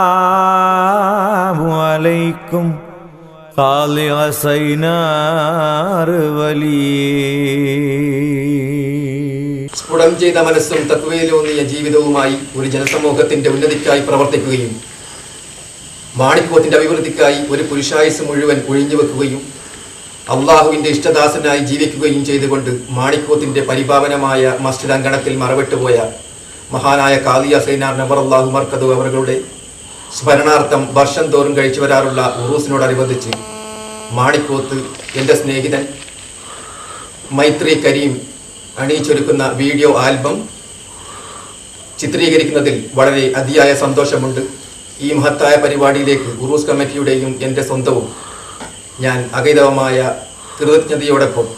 അസ്സലാമു അലൈക്കും. ഖാലിഅ സൈനാർ വലി. സ്ഫുടം ചെയ്ത മനസ്സും തത്വയിലൂന്നിയ ജീവിതവുമായി ഒരു ജനസമൂഹത്തിന്റെ ഉന്നതിക്കായി പ്രവർത്തിക്കുകയും മാണിക്യത്തിന്റെ അഭിവൃദ്ധിക്കായി ഒരു പുരുഷായുസ് മുഴുവൻ ഒഴിഞ്ഞുവെക്കുകയും അള്ളാഹുവിന്റെ ഇഷ്ടദാസനായി ജീവിക്കുകയും ചെയ്തുകൊണ്ട് മാണിക്യത്തിന്റെ പരിപാവനമായ മസ്ജിദ് അങ്കണത്തിൽ മറവിട്ടുപോയ മഹാനായ കാദിയ സൈനാർ നബർ അള്ളാഹു അവരുടെ സ്മരണാർത്ഥം വർഷം തോറും കഴിച്ചു വരാറുള്ള ഉറൂസിനോടനുബന്ധിച്ച് മാണിക്കോത്ത് എന്റെ സ്നേഹിതൻ മൈത്രി കരീം അണിയിച്ചൊരുക്കുന്ന വീഡിയോ ആൽബം ചിത്രീകരിക്കുന്നതിൽ വളരെ അതിയായ സന്തോഷമുണ്ട്. ഈ മഹത്തായ പരിപാടിയിലേക്ക് ഉറൂസ് കമ്മിറ്റിയുടെയും എന്റെ സ്വന്തവും ഞാൻ അഗൈതവമായ കൃതജ്ഞതയോടൊപ്പം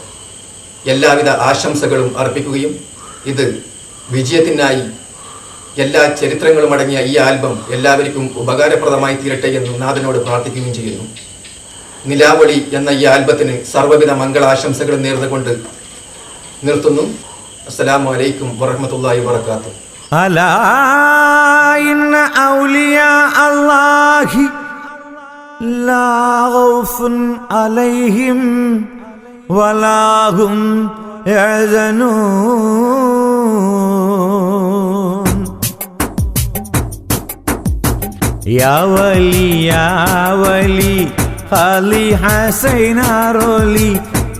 എല്ലാവിധ ആശംസകളും അർപ്പിക്കുകയും ഇത് വിജയത്തിനായി എല്ലാ ചരിത്രങ്ങളും അടങ്ങിയ ഈ ആൽബം എല്ലാവർക്കും ഉപകാരപ്രദമായി തീരട്ടെ എന്ന് നാഥനോട് പ്രാർത്ഥിക്കുകയും ചെയ്യുന്നു. നിലാവളി എന്ന ഈ ആൽബത്തിന് സർവവിധ മംഗളാശംസകളും നേർന്നുകൊണ്ട് നിർത്തുന്നു. അസ്സലാമു അലൈക്കും ഇന്ന ഔലിയാ അല്ലാഹി വലാഹും യഹ്സനൂൻ. യാവലി ഫലി ഹസൈനാരോലി ഹസൈനാറോലി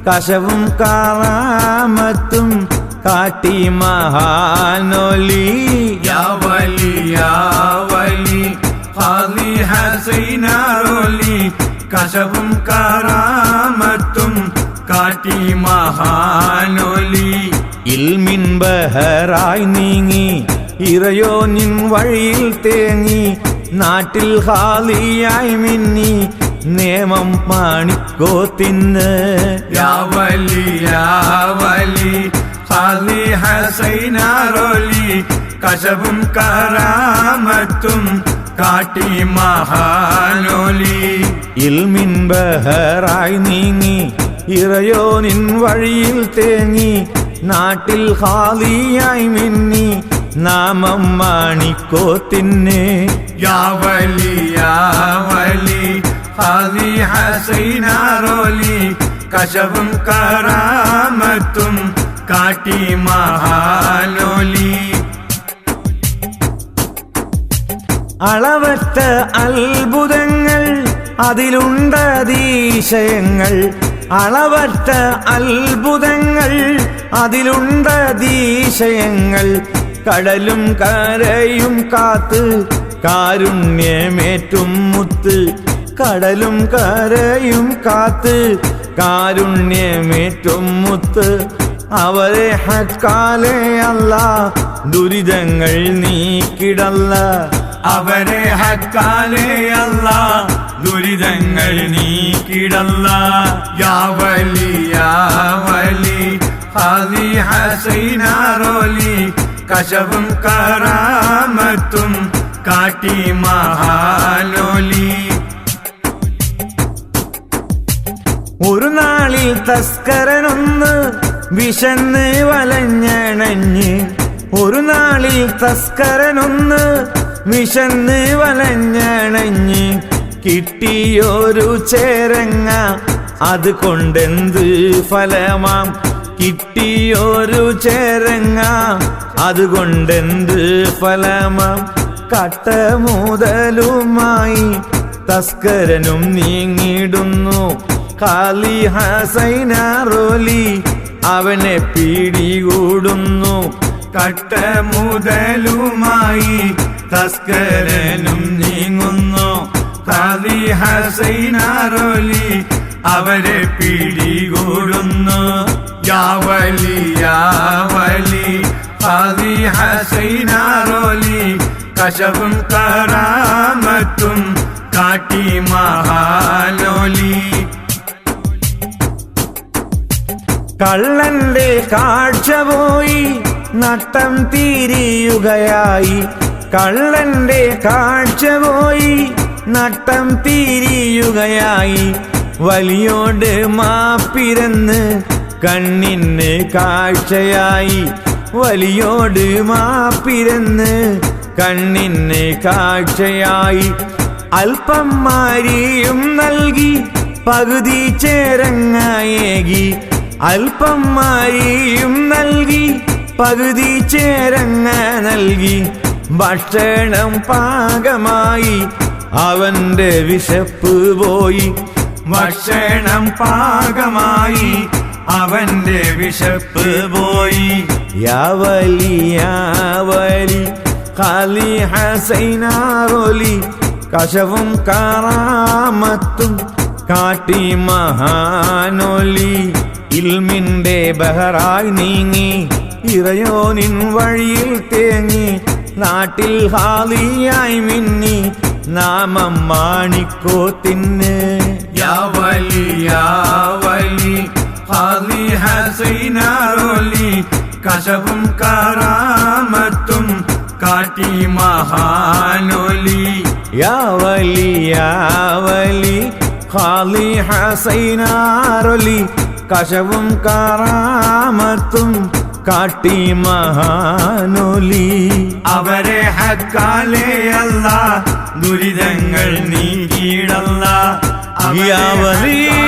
കശവും കാളാമത്തും കാട്ടി മഹാനോലി യാവലി യാവലി ഹസൈനാരോലി ഹസൈനാറോലി കശവും കാളാമത്തും കാട്ടി മഹാനോലി ഇൽമിൻ ബഹറായി നീങ്ങി ഇറയോ നിൻ വഴിയിൽ തേങ്ങി നാട്ടിൽ ഹാലിയായി മിന്നി നേമം മാണിക്കോ തിന്ന്. യാ വലി യാ വലി ഖാലി ഹസൈനാറോലി കശവും കറാമത്തും കാട്ടി മഹാനോലി. ഇൽമിൻ ബഹറായി നീങ്ങി ഇറയോ നിൻ വഴിയിൽ തേങ്ങി നാട്ടിൽ ഹാലിയായി മിന്നി നാമം മാണിക്കോ തിന്ന്. യാ വലി യാ വലി ഖാലി ഹസൈനാറോലി കശവും കറാമത്തും കാട്ടി മഹാലോലി. അളവറ്റ അത്ഭുതങ്ങൾ അതിലുണ്ടതീശയങ്ങൾ അളവറ്റ അത്ഭുതങ്ങൾ അതിലുണ്ടതീശയങ്ങൾ കടലും കരയും കാത്ത് കാരുണ്യമേറ്റും മുത്ത്. കടലും കരയും കാത്ത് കാരുണ്യമേറ്റും മുത്ത്. അവരെ ഹക്കാലെ അല്ല ദുരിതങ്ങൾ നീക്കിടല്ല. അവരെ ഹക്കാലേ അല്ല ദുരിതങ്ങൾ നീക്കിടല്ല. യാവലി യാവലി ഹസൈനാരോലി കശവും കറാമത്തും കാട്ടി മഹാനോലി ഒരു നാളിൽ തസ്കരനൊന്ന് വിശന്ന് വലഞ്ഞണഞ്ഞ്. ഒരു നാളിൽ തസ്കരനൊന്ന് വിശന്ന് വലഞ്ഞണഞ്ഞ്. കിട്ടിയൊരു ചേരങ്ങ അത് കൊണ്ടെന്ത് ഫലമാം? കിട്ടിയൊരു ചേരങ്ങ. അതുകൊണ്ടെന്ത് ഫലമം? കട്ട മുതലുമായി തസ്കരനും നീങ്ങിടുന്നു കാലി ഹസൈനാറോലി അവനെ പിടികൂടുന്നു. കട്ട മുതലുമായി തസ്കരനും നീങ്ങുന്നു. കാലി ഹസൈനാറോലി അവരെ പിടികൂടുന്നു യാവലി യാവലി ആദി ഹസൈനാറോലി കശവും കറാമത്തും കാട്ടി മഹാലോലി കള്ളന്റെ കാഴ്ച പോയി നട്ടം തീരിയുകയായി കള്ളന്റെ കാഴ്ച പോയി നട്ടം തീരിയുകയായി വലിയോട് മാപ്പിരന്ന് കണ്ണിന് കാഴ്ചയായി വലിയോട് മാപ്പിരന്ന് കണ്ണിന് കാഴ്ചയായി അല്പം മാരിയും നൽകി പകുതി ചേരങ്ങയേകി. അല്പം മാരിയും നൽകി പകുതി ചേരങ്ങ നൽകി. ഭക്ഷണം പാകമായി അവന്റെ വിശപ്പ് പോയി. ഭക്ഷണം പാകമായി അവന്റെ വിശപ്പ് പോയി. യാവലി യാവലി ഖാലി ഹസൈനാറൊലി കശവും കാറാമത്തും കാട്ടി മഹാനൊലി. ഇൽമിന്റെ ബഹറായി നീങ്ങി ഇറയോനിൻ വഴിയിൽ തേങ്ങി. നാട്ടിൽ ഹാലിയായി മിന്നി നാമം മാണിക്കോ തിന്ന്. യാവലി കശവും കാറാമത്തും കാട്ടി മഹാനൊലി. യാവലി യാവലി ഖാലി ഹസൈനാരൊലി കശവും കാറാമത്തും കാട്ടി മഹാനൊലി. അവരെ ഹക്കാലേ അല്ല ദുരിതങ്ങൾ നീക്കിയിടല്ല. യാവലി